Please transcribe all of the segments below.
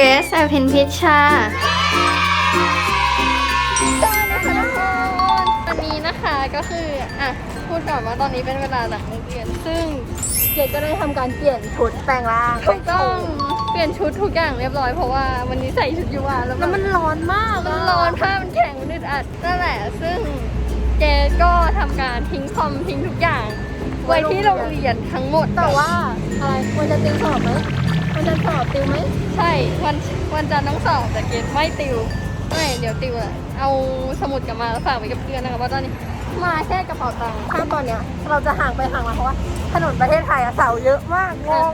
เกรซอภินพิชชาสวัสดีค่ะทุกคนวันนี้นะคะก็คือ อะ พูดก่อนว่าตอนนี้เป็นเวลาหลังเลิกเรียน ซึ่งเกดก็ได้ทำการเปลี่ยนชุดแปลงร่างถูกต้องเปลี่ยนชุดทุกอย่างเรียบร้อยเพราะว่าวันนี้ใส่ชุดยูวาแล้วแล้วมันร้อนมากมันร้อนผ้ามันแข็งมันอึดอัดนั่นแหละ ซึ่งเกดก็ทำการทิ้งคอมทิ้งทุกอย่าง ไว้ที่โรงเรียนทั้งหมดแต่ว่าอะไรวันจะติวสอบไหมวัน จะสอบติวไหมใช่วันวันจันทร์ต้องสอบแต่เกดไม่ติวไม่เดี๋ยวติวอะเอาสมุดกลับมาแล้วฝากไว้กับเพื่อนนะคะว่าตอนนี้มาแค่กระเป๋าตังค์ถ้าตอนเนี้ยเราจะห่างไปห่างมาเพราะว่าถนนประเทศไทยอะเสาเยอะมากงง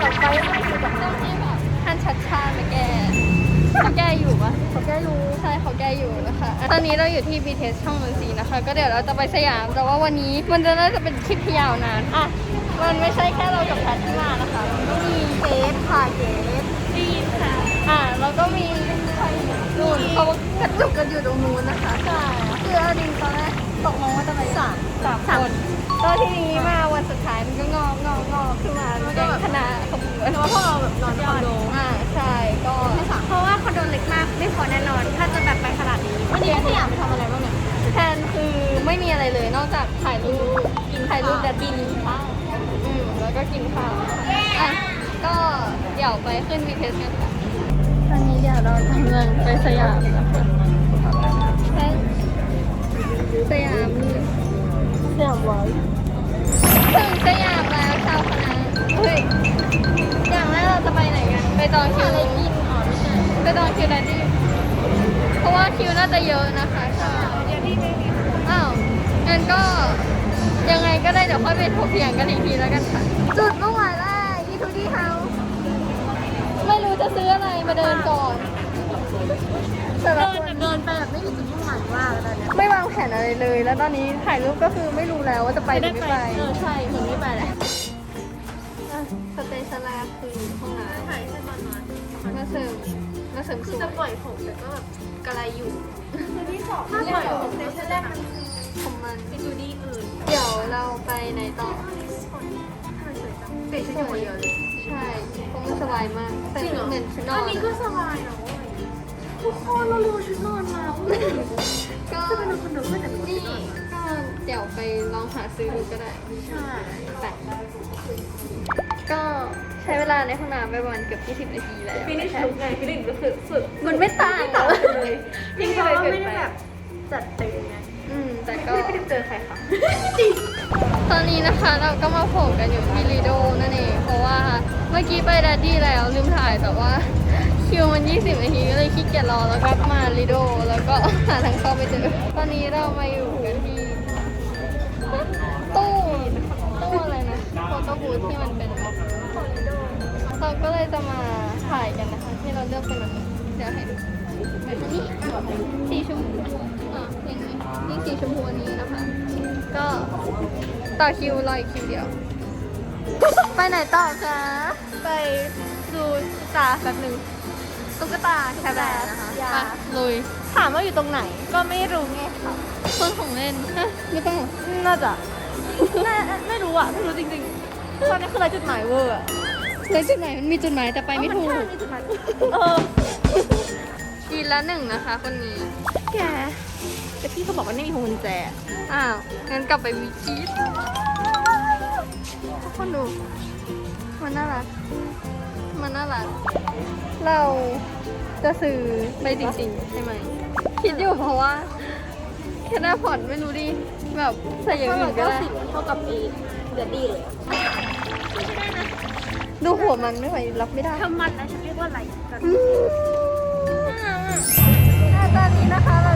แบบไปไม่ถูกแบบต้องให้แบบท่านชัดชาติมาแก้เขาแก้อยู่ปะเขาแก้รู้ใช่เขาแก้อยู่นะคะอะตอนนี้เราอยู่ที่ BTS ช่องนนทรีย์นะคะ ก็เดี๋ยวเราจะไปสยามแต่ว่าวันนี้มันจะน่าจะเป็นคลิปที่ยาวนานอะ มันไม่ใช่แค่เรากับแพทที่มานะคะมันก็มีเกดค่ะเกดดีค่ะ อะแล้วก็มีใครนู่นเขากระจุกกันอยู่ตรงนู้นนะคะใช่คือเอาจริงตอนแรกตกลงว่าจะไปสามสามคนตอนที่นี้มาวันสุดท้ายมันก็งององอขึ้นมาแก๊งคณะขบวนเพราะว่าพวกเราแบบนอนคอนโดอ่าใช่ก็เพราะว่าคอนโดเล็กมากไม่พอแน่นอน ถ้าจะแบบไปขนาดนี้วันนี้สยามไปทำอะไรบ้างเนี่ยแทนคือไม่มีอะไรเลยนอกจากถ่ายรูปกินถ่ายรูปแต่กินข้าว อืมแล้วก็กินข้าวอะก็เดี๋ยวไปขึ้น BTS กันค่ะตอนนี้เดี๋ยวเรากำลังไปสยามนะคะไปสยามสยามไว้ถึงสยามแล้วชาวคณะเฮ้ยอย่างแรกเราจะไปไหนกัน ไปตองคิวอะไรกินอ๋อไม่ใช่ไปตองคิวแดดดี้เพราะว่าคิวน่าจะเยอะนะคะใช่เดี๋ยวนี้ไม่มีอ้าวงั้นก็ ยังไงก็ได้เดี๋ยวค่อยไปถกเถียงกันอีกทีแล้วกันค่ะ จุดเมื่อวานแรกยี่ทูดี้เฮาไม่รู้จะซื้ออะไรมาเดินก่อนแต่ละเดินคนแต่เดินไปแบบไม่มีจุดมุ่งหมายมากเลยตอนเนี้ยไม่วางแผนอะไรเลย แล้วตอนนี้ถ่ายรูปก็คือไม่รู้แล้วว่าจะไปหรือไม่ไปเออใช่คนไม่ไปแหละอะสเตชันแรกคือห้องน้ถ่ายแค่ตอนนอนำมาเสริมมาเสริมสคือวยจะปล่อยผมแต่ก็แบบกระไรอยู่คือที่สองถ้าปล่อยผมในชั้นแรกมัน ของมันเป็นดูดีอื่นเดี๋ยวเราไปไหนต่อเปลี่ยนชุดอย่างเดียวเลยใช่เพราะมันสบายมากใส่เหมือนชุดนออันนนี้อะก็สบายนะเว้ยทุกคนเรารู้ชุดนอนมาเว้ยก็จะเป็นคนเดิมก็แต่นี่ก็เดี๋ยวไปลองหาซื้อดูก็ได้ใช่ไปก็ใช้เวลาในห้องน้ำไปประมาณเกือบ20นาทีแล้วฟินิชลุกไงฟินิชลุกคือสุดมันไม่ต่างต่างเลเลยยจริงๆว่าไม่ได้แบบจัดเต็มไง อืมแต่ก็ ไม่ได้เจอใครค่ะ ตอนนี้นะคะเราก็มาโผล่กันอยู่ที่ลีโดนั่นเอง เพราะว่าเมื่อกี้ไปแดดดี้แล้วลืมถ่ายแต่ว่า คิวมัน 20 นาทีก็เลยขี้เกียจรอแล้วก็มาลีโดแล้วก็หาทางเข้าไปเจอ ตอนนี้เรามาอยู่กันที่ตู้ตู้อะไรนะโฟโต้บูธที่มันเป็นเราก็เลยจะมาถ่ายกันนะคะ ที่เราเลือกเป็นแบบนี้เดี๋ยวให้ดูแบบนี้สีชมพูอะอย่างนี้นี่ สีชมพูอันนี้นะคะ ก็ต่อคิวรออีกคิวเดียว ไปไหนต่อคะ ไปดูตาแบบหนึ่งตุ๊กตาแคร์แบร์นะคะไปลุยถามว่าอยู่ตรงไหนก็ไม่รู้ไงค่ะเครื่องของเล่นฮะไม่ต้องน่าจะน่าไม่รู้อะ ไม่รู้จริงๆ ตอนนี้คืออะไรจุดหมายเวอร์อะแล้วจุดหมายมันมีจุดหมายแต่ไปไม่ถูก เออมีจุดหมายเออกินละหนึ่งนะคะ คนนี้ แก แต่พี่เขาบอกว่าไม่มีพวงกุญแจ อ้าว งั้นกลับไปวิคิดทุกคนดู มันน่ารัก มันน่ารัก เราจะซื้อไปจริงๆใช่ไหม คิดอยู่เพราะว่าแค่หน้าผ่อนไม่รู้ดิ แบบใส่อย่างเท่าอื่นก็กับได้สิบเท่ากับเอเดือดดีเลยดูหัวมันไม่ไหวรับไม่ได้ทำมันนะฉันเรียกว่าอะไรกันตอนนี้นะคะเรา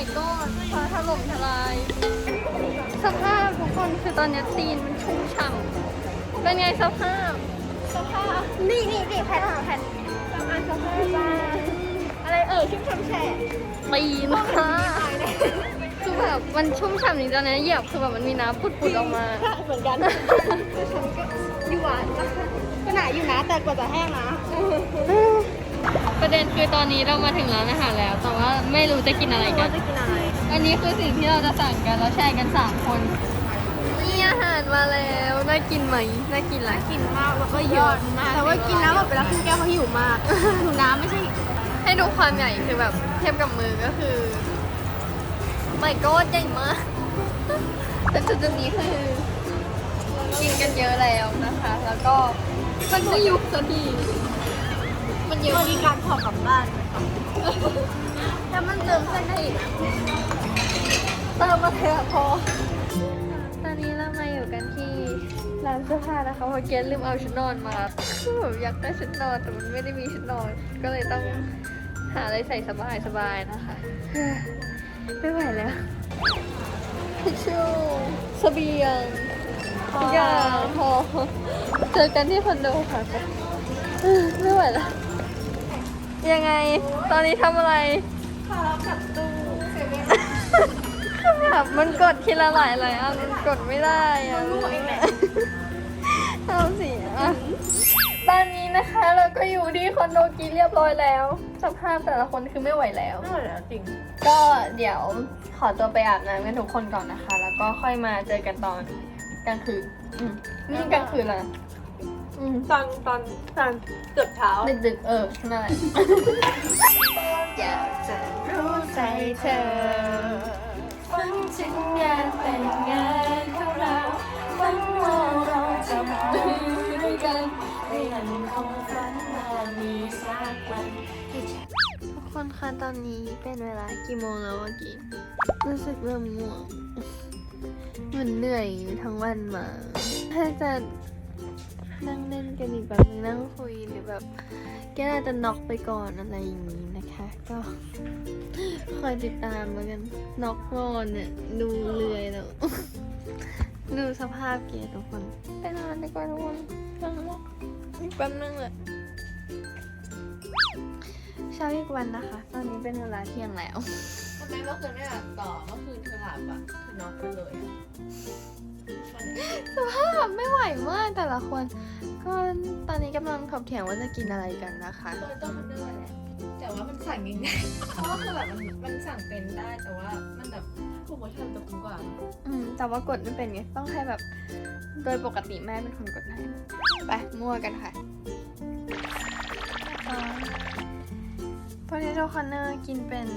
ไม่ก็ฟ้าถล่มทลาย สภาพทุกคนคือตอนเนี้ยตีนมันชุ่มฉ่ำเป็นไงสภาพ สภาพ นี่นี่นี่แผ่นแผ่นประมาณสภาพจ้าอะไรเอ่ยชุ่มชมแฉะปีนค่ะคือแบบมันชุ่มฉ่ำจริงๆนะเหยียบคือแบบมันมีน้ำปุดๆออกมาเหมือนกันอยู่หวานก็หนาอยู่นะแต่กว่าจะแห้งนะ ประเด็นคือตอนนี้เรามาถึงร้านอาหารแล้ว แต่ว่าไม่รู้จะกินอะไรกัว่านจะกินอะไร อันนี้คือสิ่งที่เราจะสั่งกันแล้วแชร์กันสามคนนี่อาหารมาแล้วน่ากินไหมน่ากินละกินมากแล้วก็เยอะมากแต่ว่ากินน้ำหมดไปแล้วครึ่งแก้วเพราะหิวมากหิวน้ำไม่ใช่ ให้ดูความใหญ่คือแบบเทียบกับมือก็คือไม่ก็ใหญ่มากแต่จุดๆนี้คือกินกันเยอะแล้วนะคะ แล้วก็มันไม่ยุบสักที มันเยอะบริการพอกลับบ้านถ้ามันเติมเส้นได้อีกนะเติมมาเถอะพอ ตอนนี้เรามาอยู่กันที่ร้านเสื้อผ้านะคะเพราะเกณลืมเอาชุดนอนมาคือแบบอยากได้ชุดนอนแต่มันไม่ได้มีชุดนอน ก็เลยต้องหาอะไรใส่สบายๆนะคะ ไม่ไหวแล้วทิชชู่เสบียงทุกอย่างพอเจอกันที่คอนโดค่ะเออไม่ไหวแล้ว ยังไง ตอนนี้ทำอะไรพาเรากลับตู้เซเว่นแบบมันกดทีละหลายหลายอันมันกดไม่ได้อะมันรั่วเองแหละเอาสิอะตอนนี้นะคะเราก็อยู่ที่คอนโดกีเรียบร้อยแล้ว สภาพแต่ละคนคือไม่ไหวแล้วไม่ไหวแล้วจริง ก็เดี๋ยวขอตัวไปอาบน้ำกันทุกคนก่อนนะคะ แล้วก็ค่อยมาเจอกันตอนกลางคืนอืมนี่กลางคืนแล้วนะ อืมตอนตอนตอนเกือบเช้าดึกๆเออนั่นแหละอยากจะรู้ใจเธอฝันถึงงานแต่งงานของเราฝันว่าเราจะมาด้วยกันและยังคงฝันว่ามีสักวันทุกคนคะตอนนี้เป็นเวลากี่โมงแล้วเมื่อกี้รู้สึกเริ่มง่วงเหมือนเหนื่อยทั้งวันมา ถ้าจะ นั่งเล่นกันอีกแบบนึงนั่งคุยหรือแบบแกน่าจะน็อกไปก่อนอะไรอย่างนี้นะคะ ก็คอยติดตามแล้วกันน็อกงอนเนี่ยดูเลื่อยแล้วดูสภาพเกทุกคนไปนอนดีกว่าทุกคนนั่งแล้วอีกแป๊บนึงเลยเช้าอีกวันนะคะ ตอนนี้เป็นเวลาเที่ยงแล้วทำไมเมื่อคืนไม่หลับต่อเมื่อคืนเธอหลับอะเธอนอนไปเลยอะ สภาพไม่ไหวมากแต่ละคน ก็ตอนนี้กำลังถกเถียงว่าจะกินอะไรกันนะคะเออต้องทำด้วยแหละแต่ว่ามันสั่งง่ายๆเพราะว่าคือแบบมันมันสั่งเป็นได้แต่ว่ามันแบบโปรโมชั่นจะคุ้มกว่าอืมแต่ว่ากดไม่เป็นไงต้องให้แบบโดยปกติแม่เป็นคนกดให้ไปมั่วกันค่ะพอทีโตคอนเนอร์กินเป็น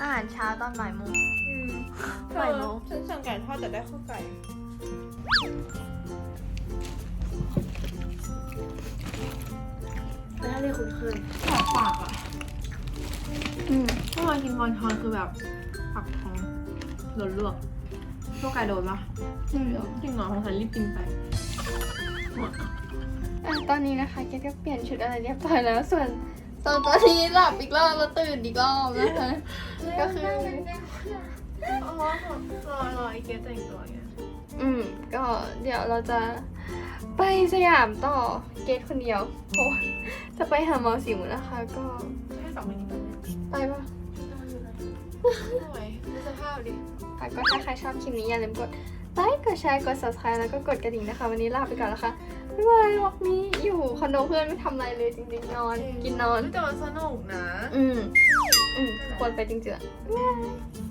อาหารเช้าตอนบ่ายโมง อืมบ่ายโมงฉันสั่งไก่ทอดแต่ได้ข้าวไก่แล้วเรียกคุณคืนหอมปากอะอืมเมื่อวานกินบอลทอนคือแบบปักท้องโดนลวกพวกไก่โดนปะจริงเหรอจริงเหรอของฉันรีบกินไปอะตอนนี้นะคะแกก็เปลี่ยนชุดอะไรเรียบร้อยแล้วส่วนตอนตอนนี้หลับอีกรอบแล้วตื่นอีกรอบนะคะก็คือ อ๋อรอรอไอเกสแต่งตัวไงอืม ก็เดี๋ยวเราจะไปสยามต่อเกตคนเดียวเพราะว่าจะไปหาหมอสิวนะคะ ก็ให้สองมินิตไปปะ ไม่ไหวดูสภาพดิ ค่ะก็ถ้าใครชอบคลิปนี้อย่าลืมกดไลค์กดแชร์กด subscribe แล้วก็กดกระดิ่งนะคะ วันนี้ลาไปก่อนแล้วค่ะบ๊ายบายวันนี้อยู่คอนโดเพื่อนไม่ทำอะไรเลยจริงๆนอน กินนอน แต่มันสนุกนะ อืม อืมควรไปจริงๆอะบ๊ายบาย